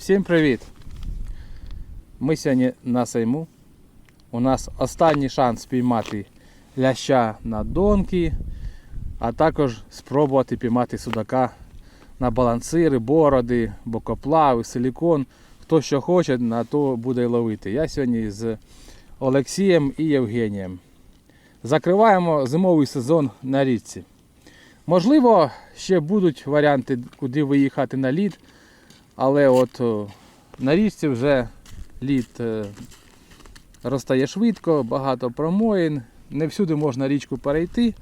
Всім привіт! Ми сьогодні на сейму. У нас останній шанс піймати ляща на донки, а також спробувати піймати судака на балансири, бороди, бокоплави, силікон. Хто що хоче, на то буде ловити. Я сьогодні з Олексієм і Євгенієм. Закриваємо зимовий сезон на річці. Можливо, ще будуть варіанти, куди виїхати на лід. Але от на річці вже лід е, розтає швидко, багато промоїн, не всюди можна річку перейти.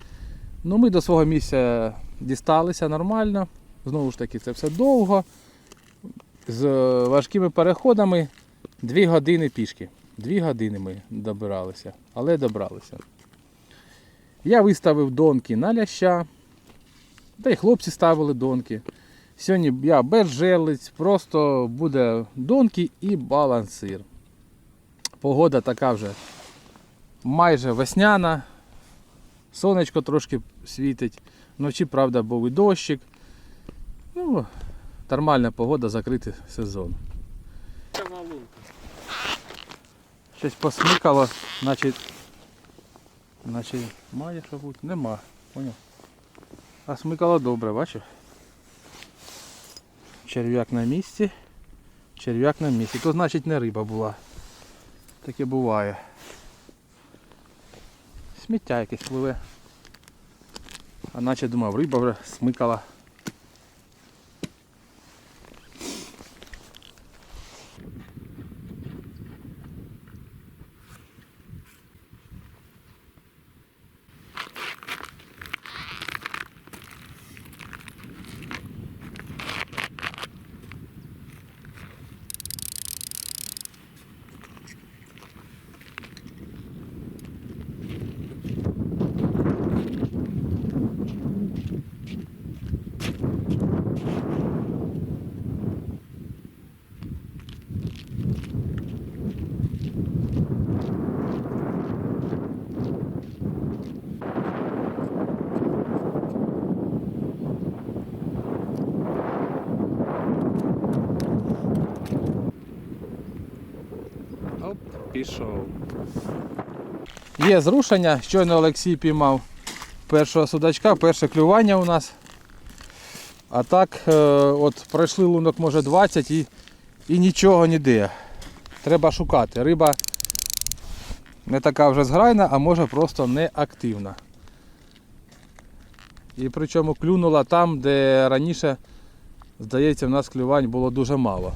Ну, ми до свого місця дісталися нормально. Знову ж таки, це все довго. З е, важкими переходами 2 години пішки. 2 години ми добиралися, але добралися. Я виставив донки на ляща, та й хлопці ставили донки. Сьогодні я без просто буде донки і балансир. Погода така вже майже весняна. Сонечко трошки світить. Вночі, правда, був і дощик. Ну, нормальна погода закрити сезон. Щось посмикало, значить, значить має що бути? Нема. Поняв? А смикало добре, бачив? Черв'як на місці. Черв'як на місці. То значить не риба була. Таке буває. Сміття якесь пливе. А наче думав, риба вже смикала. Оп, пішов. Є зрушення, щойно Олексій піймав першого судачка, перше клювання у нас. А так, е, от пройшли лунок може 20 і, і нічого ніде. Треба шукати. Риба не така вже зграйна, а може просто не активна. І причому клюнула там, де раніше, здається, в нас клювань було дуже мало.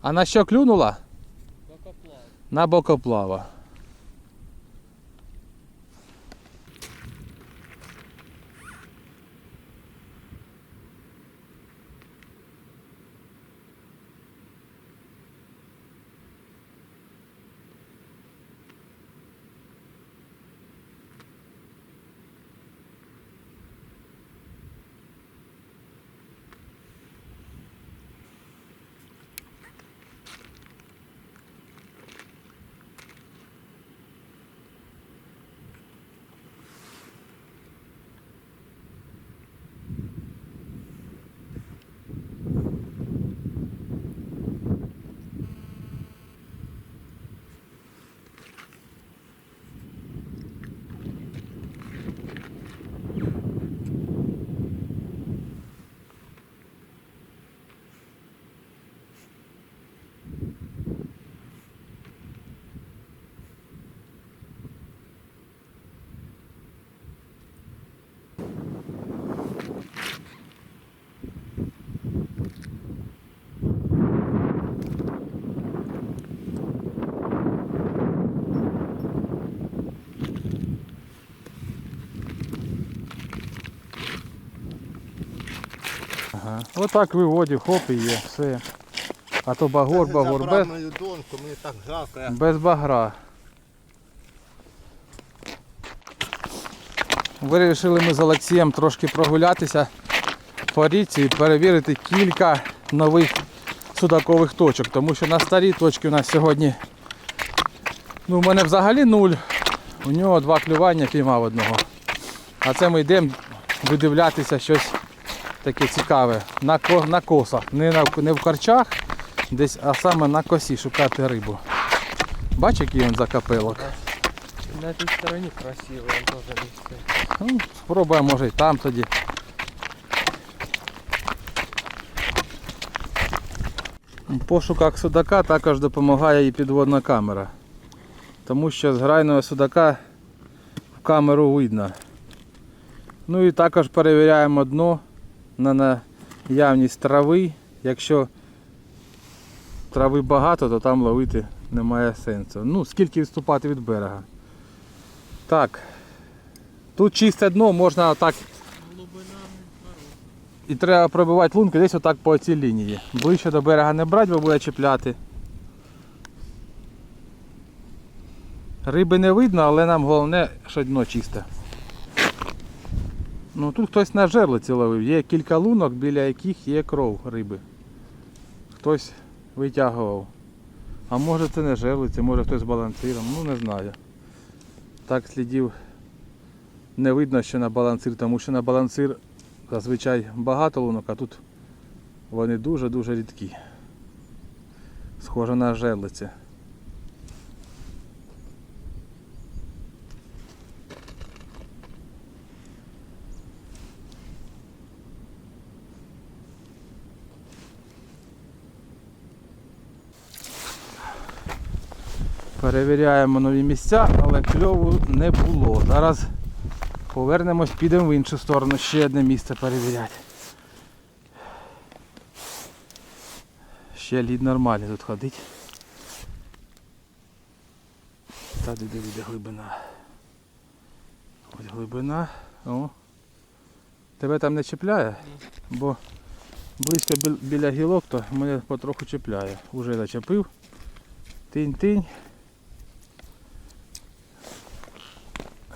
А на що клюнула? На бокоплава. Отак виводив, хоп і є, все. А то багор, багор, без, мою доньку, мені так жалко. я- без багра. Вирішили ми з Олексієм трошки прогулятися по річці і перевірити кілька нових судакових точок, тому що на старій точці у нас сьогодні ну, у мене взагалі нуль, у нього два клювання піймав одного. А це ми йдемо видивлятися щось таке цікаве, на, ко- на косах, не, на, не в корчах, десь, а саме на косі шукати рибу. Бач, який він закапелок. На этой стороне красиво, тоже листья. Ну, спробуємо, може і там тоді. В пошуках судака також допомагає і підводна камера. Тому що з грайного судака в камеру видно. Ну і також перевіряємо дно на наявність трави. Якщо трави багато, то там ловити немає сенсу. Ну, скільки відступати від берега. Так, Тут чисте дно, можна отак. І треба пробивати лунки десь отак по цій лінії. Ближче до берега не брати, бо буде чіпляти. Риби не видно, але нам головне, що дно чисте. Ну тут хтось на жерлиці ловив. Є кілька лунок, біля яких є кров риби. Хтось витягував. А може це не жерлиці, може хтось балансиром, ну не знаю. Так слідів не видно, що на балансир, тому що на балансир зазвичай багато лунок, а тут вони дуже-дуже рідкі. Схоже на жерлиці. Перевіряємо нові місця, але кльову не було. Зараз Повернемось, підемо в іншу сторону, ще одне місце перевіряти. Ще лід нормальний тут ходить. Та де де глибина. Ось глибина. О. Тебе там не чіпляє? Бо близько біля гілок, то мене потроху чіпляє. Уже зачепив. Тинь-тинь.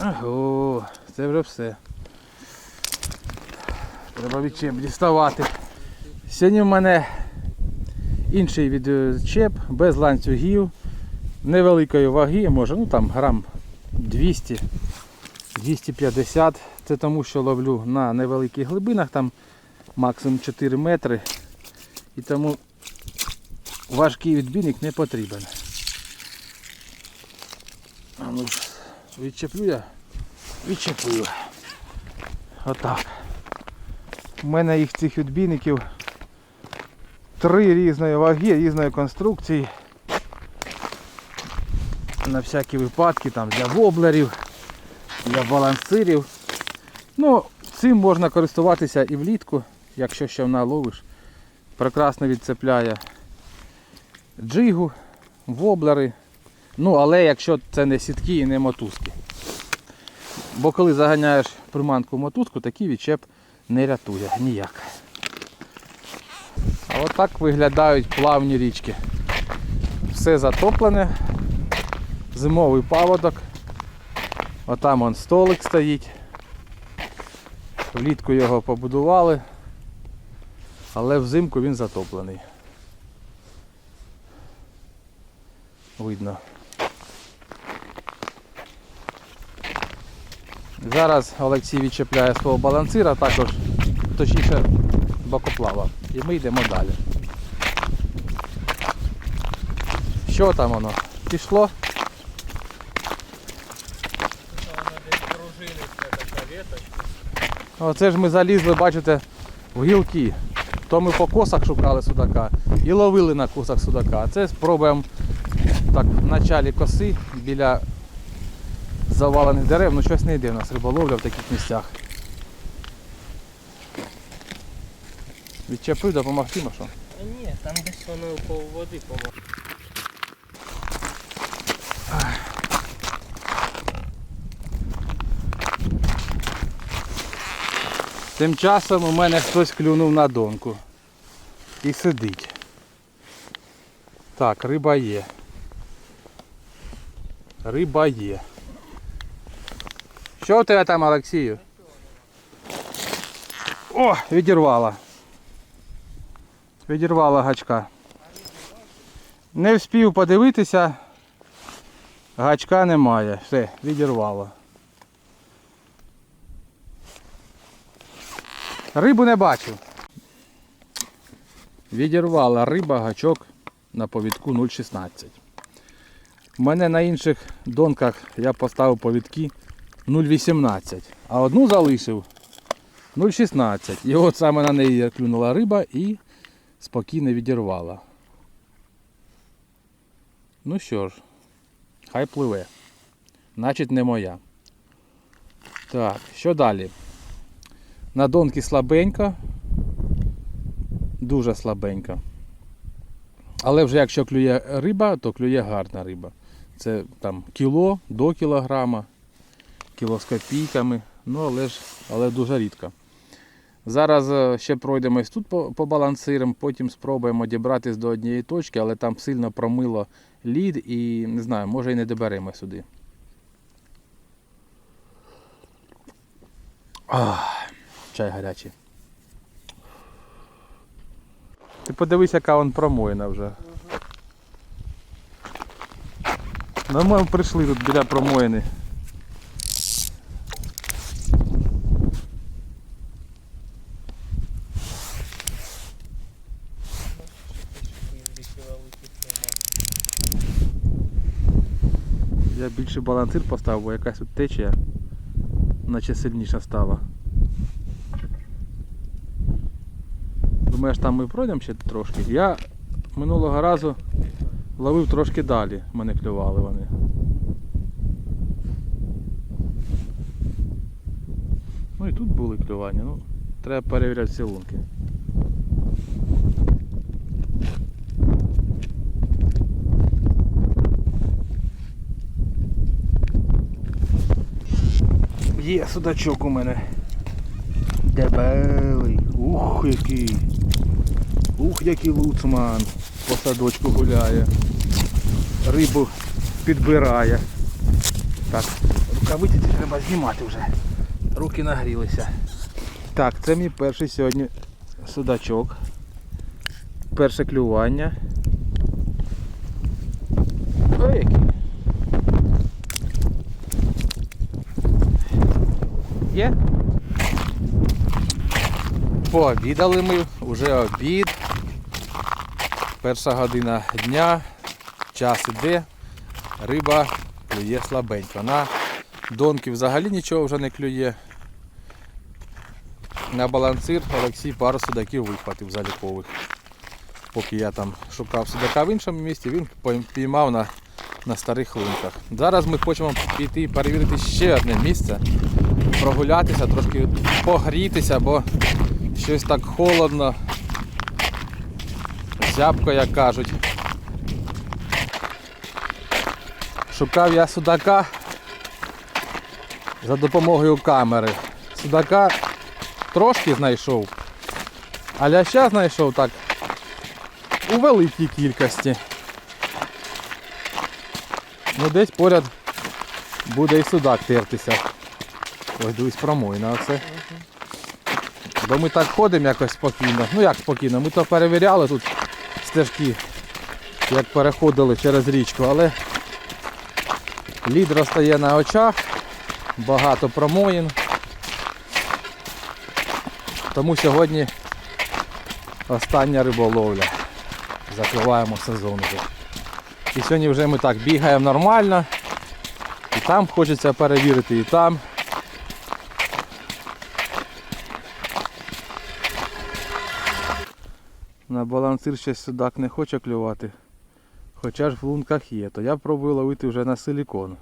Ого, це вже все. Треба відчеп діставати. Сьогодні в мене інший відчеп, без ланцюгів, невеликої ваги, може, ну там грам 200, 250. Це тому, що ловлю на невеликих глибинах, там максимум 4 метри. І тому важкий відбійник не потрібен. А ну ж, відчеплю я. Відчепив. Отак. У мене їх цих відбійників три різної ваги, різної конструкції. На всякі випадки, там для воблерів, для балансирів. Ну, цим можна користуватися і влітку, якщо ще наловиш. Прекрасно відцепляє джигу, воблери. Ну, але якщо це не сітки і не мотузки. Бо коли заганяєш приманку в мотузку, такий відчеп не рятує ніяк. А отак виглядають плавні річки. Все затоплене, зимовий паводок. Отам он столик стоїть. Влітку його побудували, але взимку він затоплений. Видно. Зараз Олексій відчепляє свого балансира, також точніше бокоплава. І ми йдемо далі. Що там воно? Пішло? Оце ж ми залізли, бачите, в гілки. То ми по косах шукали судака і ловили на косах судака. Це спробуємо так в началі коси біля завалених дерев, ну щось не йде у нас риболовля в таких місцях. Відчепив, допомогти, Машо? А ні, там десь воно по води по Тим часом у мене хтось клюнув на донку. І сидить. Так, риба є. Риба є. Що у тебе там, Олексію? О, відірвала. Відірвала гачка. Не вспів подивитися. Гачка немає. Все, відірвало. Рибу не бачив. Відірвала риба гачок на повідку 0,16. У мене на інших донках я поставив повідки 0,18, а одну залишив 0,16. І от саме на неї клюнула риба і спокійно відірвала. Ну що ж, хай пливе. Значить не моя. Так, що далі? На донки слабенька. Дуже слабенька. Але вже якщо клює риба, то клює гарна риба. Це там кіло до кілограма, кіло з копійками, ну але ж але дуже рідко. Зараз е, ще пройдемось тут по, по балансирам, потім спробуємо дібратись до однієї точки, але там сильно промило лід і не знаю, може і не доберемо сюди. Ах, чай гарячий. Ти подивись, яка вон промоїна вже. Ну ми прийшли тут біля промоїни. Я більше балансир поставив, бо якась тут течія, наче сильніша стала. Думаєш, там ми пройдемо ще трошки. Я минулого разу ловив трошки далі, мене клювали вони. Ну і тут були клювання, ну треба перевіряти всі Є судачок у мене. Дебелий. Ух який. Ух, який луцман. По садочку гуляє. Рибу підбирає. Так, рукавиці ці треба знімати вже. Руки нагрілися. Так, це мій перший сьогодні судачок. Перше клювання. Ой, який. Пообідали ми, вже обід. Перша година дня, час іде, риба клює слабенько. На донки взагалі нічого вже не клює. На балансир Олексій пару судаків вихватив залікових. Поки я там шукав судака в іншому місці, він піймав на, на старих лунках. Зараз ми хочемо піти перевірити ще одне місце прогулятися, трошки погрітися, бо щось так холодно, зябко, як кажуть. Шукав я судака за допомогою камери. Судака трошки знайшов, а ляща знайшов так у великій кількості. Ну десь поряд буде і судак тертися. Ось дивись промойна оце. Бо ми так ходимо якось спокійно. Ну як спокійно, ми то перевіряли тут стежки, як переходили через річку, але лід розтає на очах, багато промоїн. Тому сьогодні остання риболовля. Закриваємо сезон. І сьогодні вже ми так бігаємо нормально. І там хочеться перевірити, і там. Балансир ще судак не хоче клювати. Хоча ж в лунках є, то я пробую ловити вже на силікон.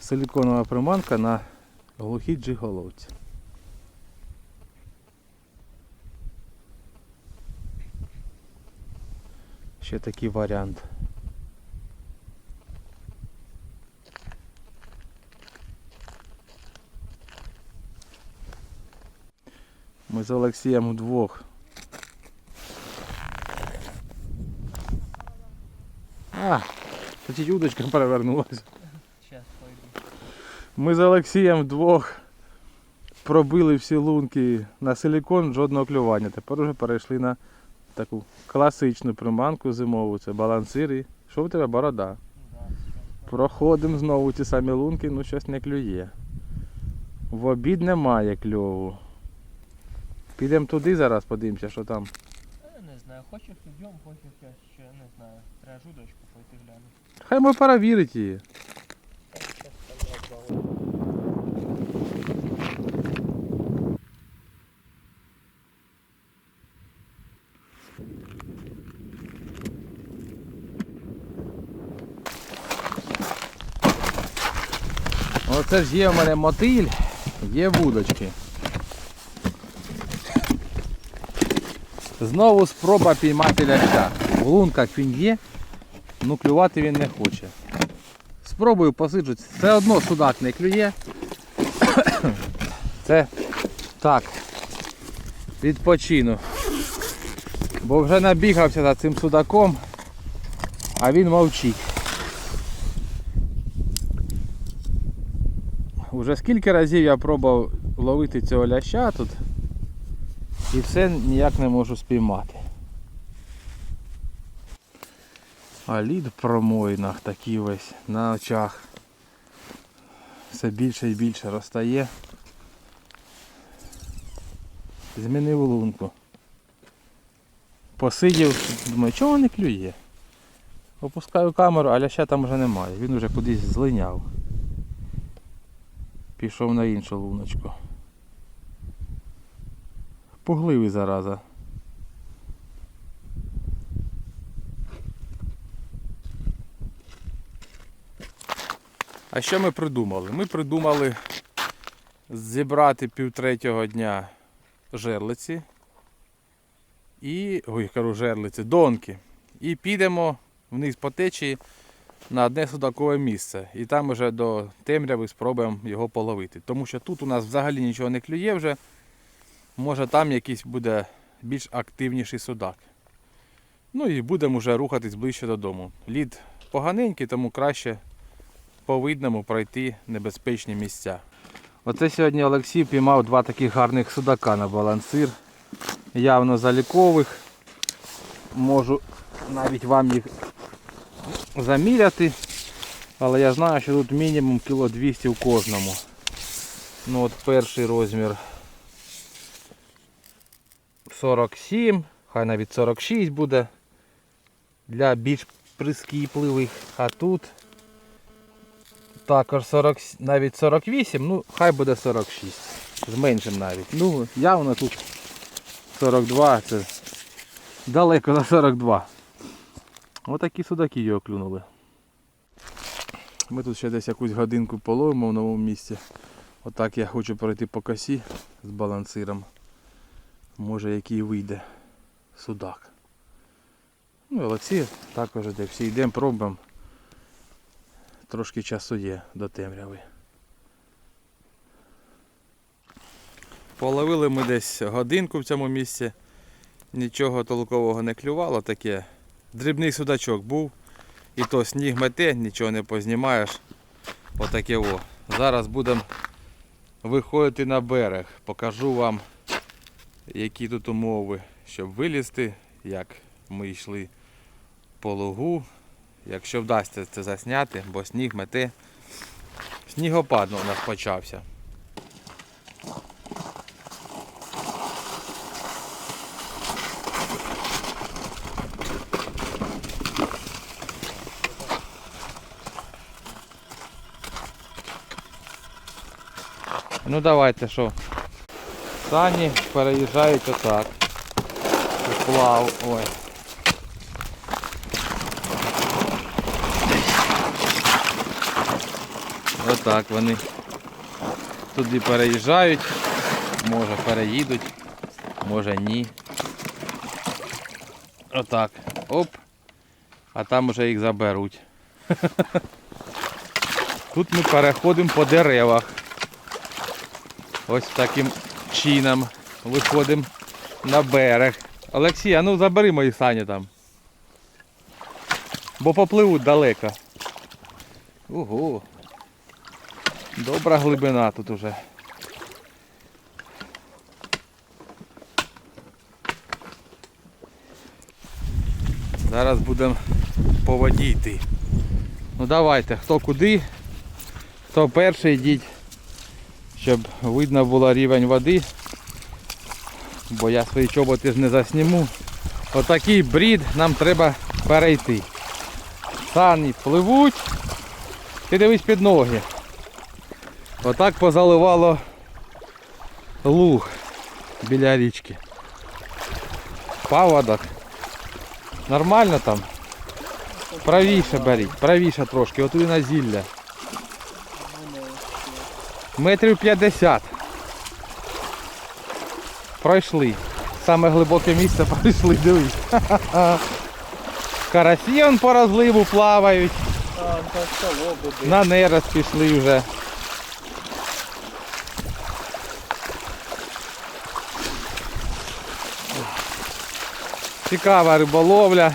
Силіконова приманка на глухій джиголовці. Ще такий варіант. З Олексієм вдвох. А, тоді удочка перевернулася. Ми з Олексієм вдвох пробили всі лунки на силікон, жодного клювання. Тепер вже перейшли на таку класичну приманку зимову. Це балансири. Що в тебе борода? Проходимо знову ті самі лунки, ну щось не клює. В обід немає кльову. Підемо туди зараз, подивимося, що там. Я не знаю, хочеш йдемо, хочеш я ще не знаю. Треба жудочку пойти глянути. Хай ми перевірить її. Оце ж є в мене мотиль, є вудочки. Знову спроба піймати ляща. В лунках він є, ну клювати він не хоче. Спробую посиджу. Все одно судак не клює. Це так. Відпочину. Бо вже набігався за цим судаком, а він мовчить. Уже скільки разів я пробував ловити цього ляща тут і все ніяк не можу спіймати. А лід в промоїнах такий весь на очах. Все більше і більше розтає. Змінив лунку. Посидів, думаю, чого не клює? Опускаю камеру, а ляща там вже немає. Він вже кудись злиняв. Пішов на іншу луночку. Пугливий зараза. А що ми придумали? Ми придумали зібрати півтретього дня жерлиці і. Ой, кажу жерлиці, донки. І підемо вниз по течії на одне судакове місце. І там вже до темряви спробуємо його половити. Тому що тут у нас взагалі нічого не клює вже. Може там якийсь буде більш активніший судак. Ну і будемо вже рухатись ближче додому. Лід поганенький, тому краще по видному пройти небезпечні місця. Оце сьогодні Олексій піймав два таких гарних судака на балансир. Явно залікових. Можу навіть вам їх заміряти. Але я знаю, що тут мінімум кіло 200 в кожному. Ну от перший розмір 47, хай навіть 46 буде для більш прискіпливих. А тут також 40, навіть 48, ну хай буде 46. Зменшим навіть. Ну, явно тут 42, це далеко за 42. Отакі судаки його клюнули. Ми тут ще десь якусь годинку половимо в новому місці. Отак я хочу пройти по косі з балансиром. Може який вийде судак. Ну Олексій також де всі йдемо, пробуємо. Трошки часу є до темряви. Половили ми десь годинку в цьому місці. Нічого толкового не клювало таке. Дрібний судачок був. І то сніг мете, нічого не познімаєш. Отаке о. Зараз будемо виходити на берег. Покажу вам, які тут умови, щоб вилізти, як ми йшли по лугу. Якщо вдасться це засняти, бо сніг мете. Снігопад у нас почався. Ну давайте що. Сані переїжджають отак. Плав. Ой. Отак вони туди переїжджають, може переїдуть, може ні. Отак. Оп. А там уже їх заберуть. Тут ми переходимо по деревах. Ось таким чином виходимо на берег. Олексій, а ну забери мої сані там. Бо попливуть далеко. Ого. Добра глибина тут уже. Зараз будемо по воді йти. Ну давайте, хто куди, хто перший йдіть. Щоб видно було рівень води. Бо я свої чоботи ж не засніму. Отакий брід нам треба перейти. Сані пливуть. Ти дивись під ноги. Отак позаливало луг біля річки. Паводок. Нормально там? Правіше беріть, правіше трошки, отуди на зілля. Метрів 50. Пройшли. Саме глибоке місце пройшли, дивись. Карасі он по розливу плавають. На нерест пішли вже. Цікава риболовля.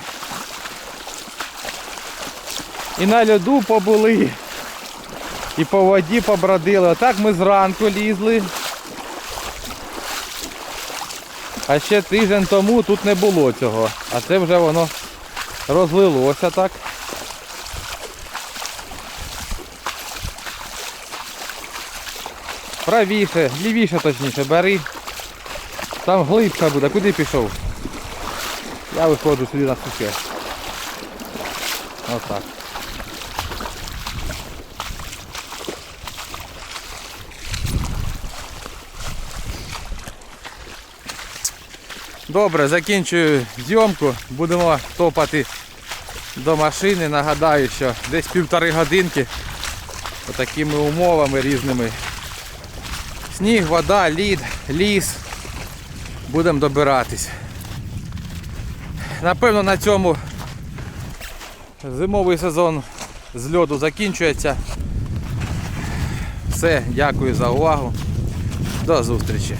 І на льоду побули. І по воді побродили. Отак ми зранку лізли. А ще тиждень тому тут не було цього. А це вже воно розлилося так. Правіше, лівіше точніше, бери. Там глибше буде. Куди пішов? Я виходжу сюди на сухе. Отак. Добре, закінчую зйомку. Будемо топати до машини. Нагадаю, що десь півтори годинки такими умовами різними. Сніг, вода, лід, ліс. Будемо добиратись. Напевно на цьому зимовий сезон з льоду закінчується. Все, дякую за увагу. До зустрічі.